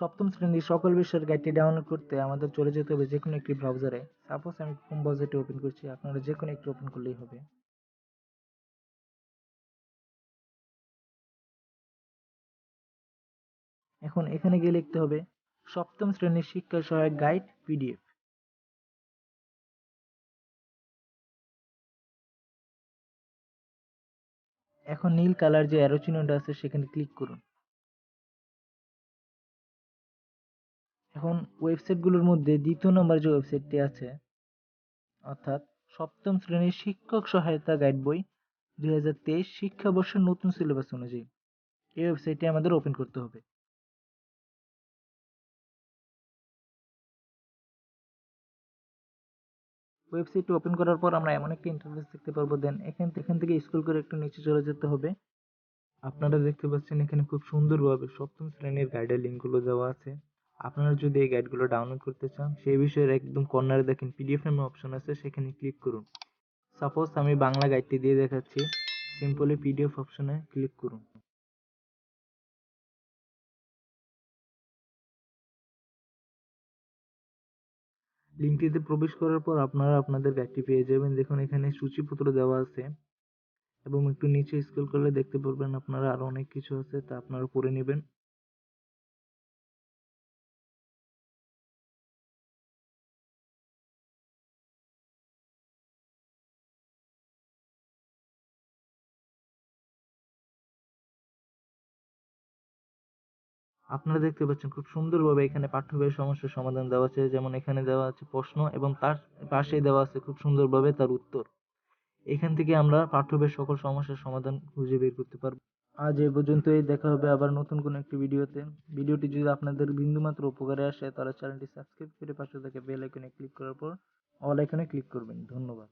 সপ্তম শ্রেণির সকল বিষয়ের গাইডটি ডাউনলোড করতে আমাদের চলে যেতে হবে যে কোনো একটি ব্রাউজারে সাপোজ আমি ক্রোম ব্রাউজারটি ওপেন করছি, আপনারা যে কোনো একটি ওপেন করলেই হবে। এখন এখানে গিয়ে লিখতে হবে, সপ্তম শ্রেণির শিক্ষা সহায়ক গাইড পিডিএফ এখন নীল কালার যে অ্যারো চিহ্নটা আছে, সেখানে ক্লিক করুন। এখন ওয়েবসাইটগুলোর মধ্যে দ্বিতীয় নম্বর যে ওয়েবসাইটটি আছে, অর্থাৎ সপ্তম শ্রেণির শিক্ষক সহায়তা গাইড বই দুই হাজার তেইশ শিক্ষাবর্ষের নতুন সিলেবাস অনুযায়ী, এই ওয়েবসাইটটি আমাদের ওপেন করতে হবে। ওয়েবসাইটটি ওপেন করার পর আমরা এমন একটা ইন্টারফেস দেখতে পারব দেন এখান এখান থেকে স্কুল করে একটু নিচে চলে যেতে হবে। আপনারা দেখতে পাচ্ছেন এখানে খুব সুন্দরভাবে সপ্তম শ্রেণির গাইডের লিঙ্কগুলো দেওয়া আছে। আপনারা যদি এই গাইডগুলো ডাউনলোড করতে চান, সেই বিষয়ের একদম কর্নারে দেখেন পিডিএফ নামে অপশন আছে, সেখানে ক্লিক করুন। সাপোজ আমি বাংলা গাইডটি দিয়ে দেখাচ্ছি সিম্পলি পিডিএফ অপশনে ক্লিক করুন। লিঙ্কটিতে প্রবেশ করার পর আপনারা আপনাদের গাইডটি পেয়ে যাবেন। দেখুন, এখানে সূচিপত্র দেওয়া আছে। এবং একটু নিচে স্ক্রল করলে দেখতে পারবেন আপনারা আরও অনেক কিছু আছে, তা আপনারা পড়ে নেবেন। আপনারা দেখতে পাচ্ছেন খুব সুন্দরভাবে এখানে পাঠ্য বইয়ের সমস্যার সমাধান দেওয়া আছে। যেমন এখানে দেওয়া আছে প্রশ্ন এবং তার পাশে দেওয়া আছে খুব সুন্দরভাবে তার উত্তর। এখান থেকে আমরা পাঠ্য বইয়ের সকল সমস্যার সমাধান খুঁজে বের করতে পারব। আজ এই পর্যন্তই। দেখা হবে আবার নতুন কোনো একটি ভিডিওতে। ভিডিওটি যদি আপনাদের বিন্দুমাত্র উপকারে আসে, তাহলে চ্যানেলটি সাবস্ক্রাইব করে পাশে থাকা বেল আইকনে ক্লিক করার পর অল আইকনে ক্লিক করবেন। ধন্যবাদ।